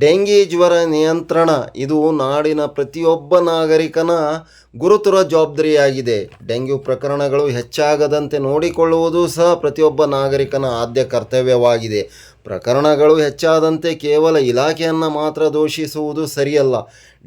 Dengue ಜ್ವರ ನಿಯಂತ್ರಣ, ಇದು ನಾಡಿನ ಪ್ರತಿಯೊಬ್ಬ ನಾಗರಿಕನ ಗುರುತರ ಜವಾಬ್ದಾರಿಯಾಗಿದೆ. ಡೆಂಗ್ಯೂ ಪ್ರಕರಣಗಳು ಹೆಚ್ಚಾಗದಂತೆ ನೋಡಿಕೊಳ್ಳುವುದು ಸಹ ಪ್ರತಿಯೊಬ್ಬ ನಾಗರಿಕನ ಆದ್ಯ ಕರ್ತವ್ಯವಾಗಿದೆ. ಪ್ರಕರಣಗಳು ಹೆಚ್ಚಾದಂತೆ ಕೇವಲ ಇಲಾಖೆಯನ್ನು ಮಾತ್ರ ದೋಷಿಸುವುದು ಸರಿಯಲ್ಲ.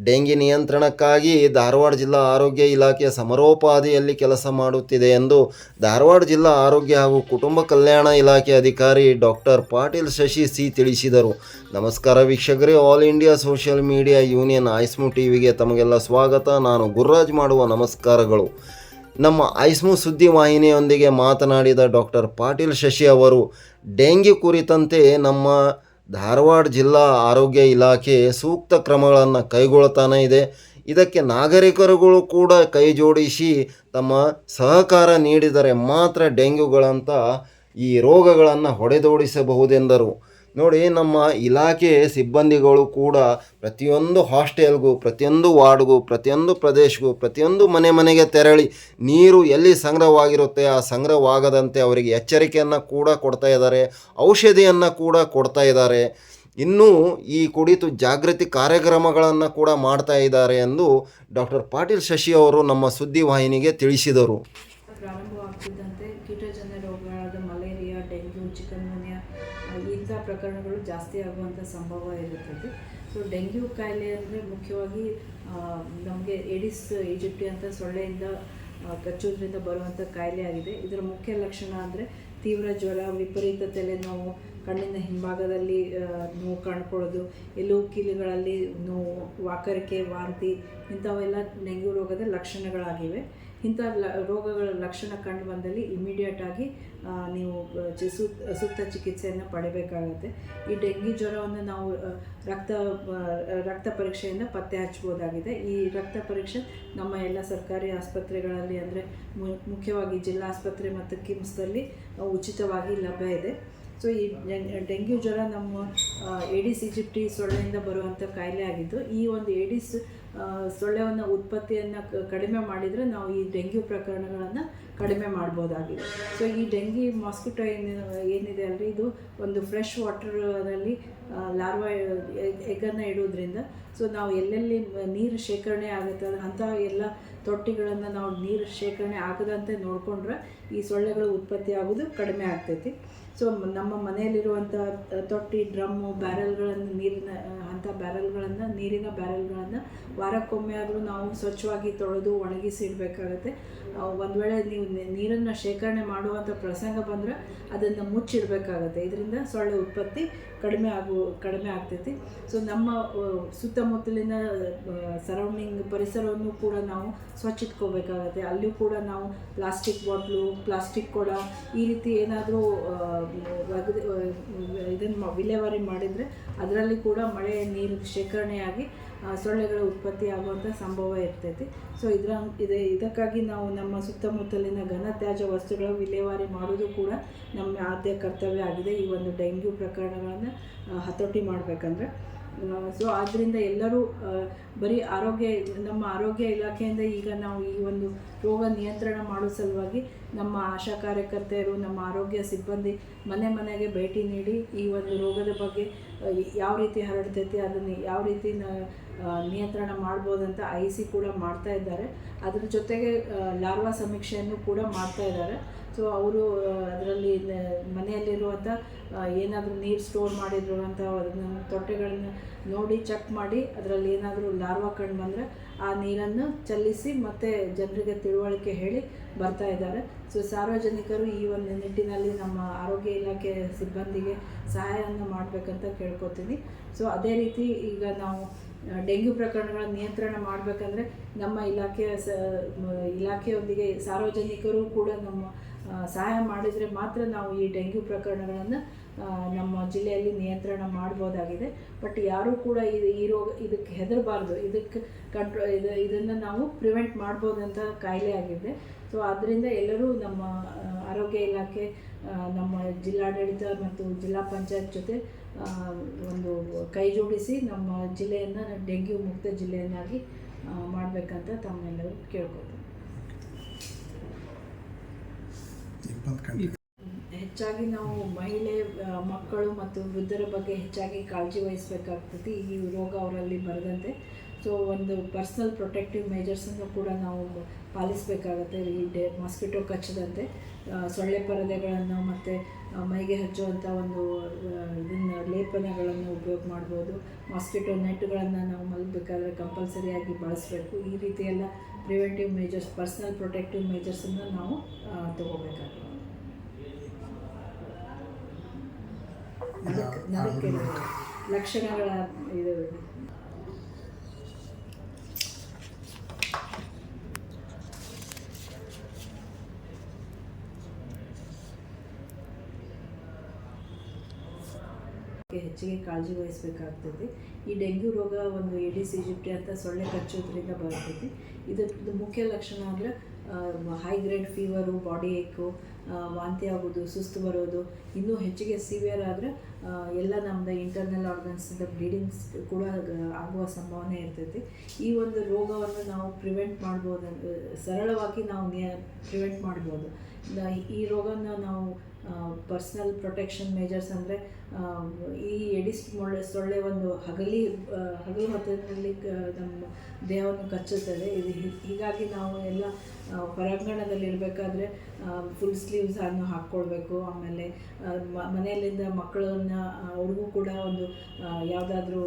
ಡೆಂಗಿ ನಿಯಂತ್ರಣಕ್ಕಾಗಿ ಧಾರವಾಡ ಜಿಲ್ಲಾ ಆರೋಗ್ಯ ಇಲಾಖೆ ಸಮರೋಪಾದಿಯಲ್ಲಿ ಕೆಲಸ ಮಾಡುತ್ತಿದೆ ಎಂದು ಧಾರವಾಡ ಜಿಲ್ಲಾ ಆರೋಗ್ಯ ಹಾಗೂ ಕುಟುಂಬ ಕಲ್ಯಾಣ ಇಲಾಖೆ ಅಧಿಕಾರಿ ಡಾಕ್ಟರ್ ಪಾಟೀಲ್ ಶಶಿ ಸಿ ತಿಳಿಸಿದರು. ನಮಸ್ಕಾರ ವೀಕ್ಷಕರೇ, All India Social Media Union ಐಸ್ಮು ಟಿವಿಗೆ ತಮಗೆಲ್ಲ ಸ್ವಾಗತ. ನಾನು ಗುರುರಾಜ್ ಮಾಡುವ ನಮಸ್ಕಾರಗಳು. ನಮ್ಮ ಐಸ್ಮು ಸುದ್ದಿವಾಹಿನಿಯೊಂದಿಗೆ ಮಾತನಾಡಿದ ಡಾಕ್ಟರ್ ಪಾಟೀಲ್ ಶಶಿ ಅವರು, ಡೆಂಗ್ಯೂ ಕುರಿತಂತೆ ನಮ್ಮ ಧಾರವಾಡ ಜಿಲ್ಲಾ ಆರೋಗ್ಯ ಇಲಾಖೆ ಸೂಕ್ತ ಕ್ರಮಗಳನ್ನು ಕೈಗೊಳ್ಳುತ್ತಾನೆ ಇದೆ. ಇದಕ್ಕೆ ನಾಗರಿಕರುಗಳು ಕೂಡ ಕೈ ಜೋಡಿಸಿ ತಮ್ಮ ಸಹಕಾರ ನೀಡಿದರೆ ಮಾತ್ರ ಡೆಂಗ್ಯೂಗಳಂಥ ಈ ರೋಗಗಳನ್ನು ಹೊಡೆದೋಡಿಸಬಹುದೆಂದರು. ನೋಡಿ, ನಮ್ಮ ಇಲಾಖೆ ಸಿಬ್ಬಂದಿಗಳು ಕೂಡ ಪ್ರತಿಯೊಂದು ಹಾಸ್ಟೆಲ್ಗೂ, ಪ್ರತಿಯೊಂದು ವಾರ್ಡ್ಗೂ, ಪ್ರತಿಯೊಂದು ಪ್ರದೇಶಗೂ, ಪ್ರತಿಯೊಂದು ಮನೆ ಮನೆಗೆ ತೆರಳಿ ನೀರು ಎಲ್ಲಿ ಸಂಗ್ರಹವಾಗಿರುತ್ತೆ, ಆ ಸಂಗ್ರಹವಾಗದಂತೆ ಅವರಿಗೆ ಎಚ್ಚರಿಕೆಯನ್ನು ಕೂಡ ಕೊಡ್ತಾ ಇದ್ದಾರೆ, ಔಷಧಿಯನ್ನು ಕೂಡ ಕೊಡ್ತಾ ಇದ್ದಾರೆ. ಇನ್ನೂ ಈ ಕುರಿತು ಜಾಗೃತಿ ಕಾರ್ಯಕ್ರಮಗಳನ್ನು ಕೂಡ ಮಾಡ್ತಾ ಇದ್ದಾರೆ ಎಂದು ಡಾಕ್ಟರ್ ಪಾಟೀಲ್ ಶಶಿ ಅವರು ನಮ್ಮ ಸುದ್ದಿವಾಹಿನಿಗೆ ತಿಳಿಸಿದರು. ಪ್ರಕರಣಗಳು ಜಾಸ್ತಿ ಆಗುವಂಥ ಸಂಭವ ಇರುತ್ತದೆ. ಸೊ ಡೆಂಗ್ಯೂ ಕಾಯಿಲೆ ಅಂದರೆ ಮುಖ್ಯವಾಗಿ ನಮಗೆ ಏಡಿಸ್, ಈಜಿಪ್ಟಿ ಅಂತ ಸೊಳ್ಳೆಯಿಂದ ಕಚ್ಚೋದ್ರಿಂದ ಬರುವಂಥ ಕಾಯಿಲೆ ಆಗಿದೆ. ಇದರ ಮುಖ್ಯ ಲಕ್ಷಣ ಅಂದರೆ ತೀವ್ರ ಜ್ವರ, ವಿಪರೀತ ತಲೆನೋವು, ಕಣ್ಣಿನ ಹಿಂಭಾಗದಲ್ಲಿ ನೋವು ಕಾಣ್ಕೊಳ್ಳೋದು, ಎಲ್ಲೋ ಕೀಲುಗಳಲ್ಲಿ ನೋವು, ವಾಕರಿಕೆ, ವಾಂತಿ ಇಂಥವೆಲ್ಲ ಡೆಂಗ್ಯೂ ರೋಗದ ಲಕ್ಷಣಗಳಾಗಿವೆ. ಇಂಥ ರೋಗಗಳ ಲಕ್ಷಣ ಕಂಡು ಬಂದಲ್ಲಿ ಇಮಿಡಿಯೇಟ್ ಆಗಿ ನೀವು ಸೂಕ್ತ ಚಿಕಿತ್ಸೆಯನ್ನು ಪಡೆಯಬೇಕಾಗುತ್ತೆ ಈ ಡೆಂಗಿ ಜ್ವರವನ್ನು ನಾವು ರಕ್ತ ರಕ್ತ ಪರೀಕ್ಷೆಯಿಂದ ಪತ್ತೆ ಹಚ್ಚಬಹುದಾಗಿದೆ. ಈ ರಕ್ತ ಪರೀಕ್ಷೆ ನಮ್ಮ ಎಲ್ಲ ಸರ್ಕಾರಿ ಆಸ್ಪತ್ರೆಗಳಲ್ಲಿ ಅಂದರೆ ಮುಖ್ಯವಾಗಿ ಜಿಲ್ಲಾ ಆಸ್ಪತ್ರೆ ಮತ್ತು ಕಿಮ್ಸ್ದಲ್ಲಿ ಉಚಿತವಾಗಿ ಲಭ್ಯ ಇದೆ. ಸೊ, ಈ ಡೆಂಗ್ಯೂ ಜ್ವರ ನಮ್ಮ ಎಡಿಸ್ ಈಜಿಪ್ಟಿ ಸೊಳ್ಳೆಯಿಂದ ಬರುವಂಥ ಕಾಯಿಲೆ ಆಗಿದ್ದು, ಈ ಒಂದು ಏಡಿಸ್ ಸೊಳ್ಳೆವನ್ನು ಉತ್ಪತ್ತಿಯನ್ನು ಕಡಿಮೆ ಮಾಡಿದರೆ ನಾವು ಈ ಡೆಂಗ್ಯೂ ಪ್ರಕರಣಗಳನ್ನು ಕಡಿಮೆ ಮಾಡ್ಬೋದಾಗಿದೆ. ಸೊ ಈ ಡೆಂಗಿ ಮಾಸ್ಕಿಟೋ ಏನು, ಏನಿದೆ ಅಲ್ರಿ? ಇದು ಒಂದು ಫ್ರೆಶ್ ವಾಟರಲ್ಲಿ ಲಾರ್ವಾ ಎಗ್ಗನ್ನು ಇಡೋದ್ರಿಂದ ಸೊ ನಾವು ಎಲ್ಲೆಲ್ಲಿ ನೀರು ಶೇಖರಣೆ ಆಗುತ್ತೆ, ಅಂಥ ಎಲ್ಲ ತೊಟ್ಟಿಗಳನ್ನು ನಾವು ನೀರು ಶೇಖರಣೆ ಆಗದಂತೆ ನೋಡಿಕೊಂಡ್ರೆ ಈ ಸೊಳ್ಳೆಗಳು ಉತ್ಪತ್ತಿ ಆಗೋದು ಕಡಿಮೆ ಆಗ್ತೈತಿ. ಸೊ ನಮ್ಮ ಮನೆಯಲ್ಲಿರುವಂಥ ತೊಟ್ಟಿ, ಡ್ರಮ್ಮು, ಬ್ಯಾರಲ್ಗಳನ್ನು ನೀರಿನ ಅಂಥ ಬ್ಯಾರಲ್ಗಳನ್ನು, ನೀರಿನ ಬ್ಯಾರಲ್ಗಳನ್ನು ವಾರಕ್ಕೊಮ್ಮೆ ಆದರೂ ನಾವು ಸ್ವಚ್ಛವಾಗಿ ತೊಳೆದು ಒಣಗಿಸಿ ಇಡಬೇಕಾಗತ್ತೆ ಒಂದು ವೇಳೆ ನೀವು ನೀರನ್ನು ಶೇಖರಣೆ ಮಾಡುವಂಥ ಪ್ರಸಂಗ ಬಂದರೆ ಅದನ್ನು ಮುಚ್ಚಿಡಬೇಕಾಗತ್ತೆ. ಇದರಿಂದ ಸೊಳ್ಳೆ ಉತ್ಪತ್ತಿ ಕಡಿಮೆ ಆಗು, ಕಡಿಮೆ ಆಗ್ತೈತಿ. ಸೊ ನಮ್ಮ ಸುತ್ತಮುತ್ತಲಿನ ಸರೌಂಡಿಂಗ್ ಪರಿಸರವನ್ನು ಕೂಡ ನಾವು ಸ್ವಚ್ಛ ಇಟ್ಕೋಬೇಕಾಗತ್ತೆ ಅಲ್ಲಿಯೂ ಕೂಡ ನಾವು ಪ್ಲಾಸ್ಟಿಕ್ ಬಾಟ್ಲು, ಪ್ಲಾಸ್ಟಿಕ್ ಕೊಡ, ಈ ರೀತಿ ಏನಾದರೂ ಇದನ್ನು ವಿಲೇವಾರಿ ಮಾಡಿದರೆ ಅದರಲ್ಲಿ ಕೂಡ ಮಳೆ ನೀರು ಶೇಖರಣೆಯಾಗಿ ಸೊಳ್ಳೆಗಳ ಉತ್ಪತ್ತಿ ಆಗುವಂಥ ಸಂಭವ ಇರ್ತೈತಿ. ಸೊ ಇದರ ಇದೆ, ಇದಕ್ಕಾಗಿ ನಾವು ನಮ್ಮ ಸುತ್ತಮುತ್ತಲಿನ ಘನ ತ್ಯಾಜ್ಯ ವಸ್ತುಗಳ ವಿಲೇವಾರಿ ಮಾಡೋದು ಕೂಡ ನಮ್ಮ ಆದ್ಯ ಕರ್ತವ್ಯ ಆಗಿದೆ. ಈ ಒಂದು ಡೆಂಗ್ಯೂ ಪ್ರಕರಣಗಳನ್ನು ಹತೋಟಿ ಮಾಡಬೇಕಂದ್ರೆ. ಸೊ ಆದ್ದರಿಂದ ಎಲ್ಲರೂ ಬರೀ ಆರೋಗ್ಯ, ನಮ್ಮ ಆರೋಗ್ಯ ಇಲಾಖೆಯಿಂದ ಈಗ ನಾವು ಈ ಒಂದು ರೋಗ ನಿಯಂತ್ರಣ ಮಾಡೋ ಸಲುವಾಗಿ ನಮ್ಮ ಆಶಾ ಕಾರ್ಯಕರ್ತೆಯರು, ನಮ್ಮ ಆರೋಗ್ಯ ಸಿಬ್ಬಂದಿ ಮನೆ ಮನೆಗೆ ಭೇಟಿ ನೀಡಿ ಈ ಒಂದು ರೋಗದ ಬಗ್ಗೆ ಯಾವ ರೀತಿ ಹರಡ್ತೈತಿ, ಅದನ್ನು ಯಾವ ರೀತಿ ನಿಯಂತ್ರಣ ಮಾಡ್ಬೋದಂತ ಐ ಸಿ ಕೂಡ ಮಾಡ್ತಾ ಇದ್ದಾರೆ. ಅದ್ರ ಜೊತೆಗೆ ಲಾರ್ವಾ ಸಮೀಕ್ಷೆಯನ್ನು ಕೂಡ ಮಾಡ್ತಾ ಇದ್ದಾರೆ. ಸೊ ಅವರು ಅದರಲ್ಲಿ ಮನೆಯಲ್ಲಿರುವಂಥ ಏನಾದರೂ ನೀರು ಸ್ಟೋರ್ ಮಾಡಿರುವಂಥ ತೊಟ್ಟೆಗಳನ್ನ ನೋಡಿ ಚೆಕ್ ಮಾಡಿ, ಅದರಲ್ಲಿ ಏನಾದರೂ ಲಾರ್ವಾ ಕಂಡು ಬಂದರೆ ಆ ನೀರನ್ನು ಚಲ್ಲಿಸಿ ಮತ್ತೆ ಜನರಿಗೆ ತಿಳುವಳಿಕೆ ಹೇಳಿ ಬರ್ತಾ ಇದ್ದಾರೆ. ಸೊ ಸಾರ್ವಜನಿಕರು ಈ ಒಂದು ನಿಟ್ಟಿನಲ್ಲಿ ನಮ್ಮ ಆರೋಗ್ಯ ಇಲಾಖೆ ಸಿಬ್ಬಂದಿಗೆ ಸಹಾಯವನ್ನು ಮಾಡಬೇಕಂತ ಕೇಳ್ಕೊತೀನಿ. ಸೊ ಅದೇ ರೀತಿ ಈಗ ನಾವು ಡೆಂಗ್ಯೂ ಪ್ರಕರಣಗಳ ನಿಯಂತ್ರಣ ಮಾಡಬೇಕಂದ್ರೆ ನಮ್ಮ ಇಲಾಖೆಯ ಸ ಇಲಾಖೆಯೊಂದಿಗೆ ಸಾರ್ವಜನಿಕರು ಕೂಡ ನಮ್ಮ ಸಹಾಯ ಮಾಡಿದರೆ ಮಾತ್ರ ನಾವು ಈ ಡೆಂಗ್ಯೂ ಪ್ರಕರಣಗಳನ್ನು ನಮ್ಮ ಜಿಲ್ಲೆಯಲ್ಲಿ ನಿಯಂತ್ರಣ ಮಾಡ್ಬೋದಾಗಿದೆ. ಬಟ್ ಯಾರೂ ಕೂಡ ಇದು ಈ ರೋಗ ಇದಕ್ಕೆ ಹೆದರಬಾರ್ದು. ಇದಕ್ಕೆ ಕಂಟ್ರೋ ಇದು, ಇದನ್ನು ನಾವು ಪ್ರಿವೆಂಟ್ ಮಾಡ್ಬೋದಂತ ಕಾಯಿಲೆ ಆಗಿದೆ. ಸೊ ಆದ್ದರಿಂದ ಎಲ್ಲರೂ ನಮ್ಮ ಆರೋಗ್ಯ ಇಲಾಖೆ ನಮ್ಮ ಜಿಲ್ಲಾಡಳಿತ ಮತ್ತು ಜಿಲ್ಲಾ ಪಂಚಾಯತ್ ಜೊತೆ ಒಂದು ಕೈ ಜೋಡಿಸಿ ನಮ್ಮ ಜಿಲ್ಲೆಯನ್ನು ಡೆಂಗ್ಯೂ ಮುಕ್ತ ಜಿಲ್ಲೆಯನ್ನಾಗಿ ಮಾಡಬೇಕಂತ ತಮ್ಮೆಲ್ಲರೂ ಕೇಳ್ಕೊತೀನಿ ಹೆಚ್ಚಾಗಿ ನಾವು ಮಹಿಳೆ ಮಕ್ಕಳು ಮತ್ತು ವೃದ್ಧರ ಬಗ್ಗೆ ಹೆಚ್ಚಾಗಿ ಕಾಳಜಿ ವಹಿಸಬೇಕಾಗ್ತದೆ. ಈ ರೋಗ ಅವರಲ್ಲಿ ಬರದಂತೆ. ಸೊ ಒಂದು ಪರ್ಸನಲ್ ಪ್ರೊಟೆಕ್ಟಿವ್ ಮೇಜರ್ಸನ್ನು ಕೂಡ ನಾವು ಪಾಲಿಸಬೇಕಾಗತ್ತೆ. ಈ ಡೇ ಮಾಸ್ಕಿಟೋ ಕಚ್ಚದಂತೆ. ಸೊಳ್ಳೆ ಪರದೆಗಳನ್ನು ಮತ್ತು ಮೈಗೆ ಹಚ್ಚುವಂಥ ಒಂದು ಇದನ್ನು ಲೇಪನಗಳನ್ನು ಉಪಯೋಗ ಮಾಡ್ಬೋದು. ಮಾಸ್ಕಿಟೋ ನೆಟ್ಗಳನ್ನು ನಾವು ಮಲಗಬೇಕಾದ್ರೆ ಕಂಪಲ್ಸರಿಯಾಗಿ ಬಳಸಬೇಕು. ಈ ರೀತಿಯೆಲ್ಲ ಎಲ್ಲ ಪ್ರಿವೆಂಟಿವ್ ಮೇಜರ್ಸ್ ಪರ್ಸ್ನಲ್ ಪ್ರೊಟೆಕ್ಟಿವ್ ಮೇಜರ್ಸನ್ನು ನಾವು ತೊಗೋಬೇಕಾಗ್ತದೆ. ಲಕ್ಷಣಗಳ ಇದು ಬಗ್ಗೆ ಹೆಚ್ಚಿಗೆ ಕಾಳಜಿ ವಹಿಸಬೇಕಾಗ್ತದೆ ಈ ಡೆಂಗ್ಯೂ ರೋಗ ಒಂದು ಎಡಿ ಸಿಜಿಪ್ಟಿ ಅಂತ ಸೊಳ್ಳೆ ಕಚ್ಚೋದ್ರಿಂದ ಬರ್ತೈತಿ. ಇದು ಮುಖ್ಯ ಲಕ್ಷಣ ಅಂದರೆ high grade fever body ache ವಾಂತಿ ಆಗೋದು ಸುಸ್ತು ಬರೋದು, ಇನ್ನೂ ಹೆಚ್ಚಿಗೆ ಸಿವಿಯರ್ ಆದರೆ ಎಲ್ಲ ನಮ್ಮದು ಇಂಟರ್ನಲ್ ಆರ್ಗನ್ಸಿಂದ ಬ್ಲೀಡಿಂಗ್ಸ್ ಕೂಡ ಆಗುವ ಸಂಭಾವನೆ ಇರ್ತೈತಿ. ಈ ಒಂದು ರೋಗವನ್ನು ನಾವು ಪ್ರಿವೆಂಟ್ ಮಾಡ್ಬೋದು, ಸರಳವಾಗಿ ನಾವು ನಿಯ ಪ್ರಿವೆಂಟ್ ಮಾಡ್ಬೋದು. ಈ ರೋಗನ ನಾವು ಪರ್ಸ್ನಲ್ ಪ್ರೊಟೆಕ್ಷನ್ ಮೇಜರ್ಸ್ ಅಂದರೆ ಈ ಎಡಿಸ್ ಮೊಳೆ ಸೊಳ್ಳೆ ಒಂದು ಹಗಲಿ ಹಗಲು ಹೊತ್ತಿನಲ್ಲಿ ನಮ್ಮ ದೇಹವನ್ನು ಕಚ್ಚುತ್ತದೆ. ಇದು ಹೀಗಾಗಿ ನಾವು ಎಲ್ಲ ಹೊರಾಂಗಣದಲ್ಲಿ ಇರಬೇಕಾದ್ರೆ ಫುಲ್ ಸ್ಲೀವ್ಸ್ ಅನ್ನು ಹಾಕ್ಕೊಳ್ಬೇಕು. ಆಮೇಲೆ ಮನೆಯಲ್ಲಿಂದ ಮಕ್ಕಳನ್ನ ಅವ್ರಿಗೂ ಕೂಡ ಒಂದು ಯಾವುದಾದ್ರೂ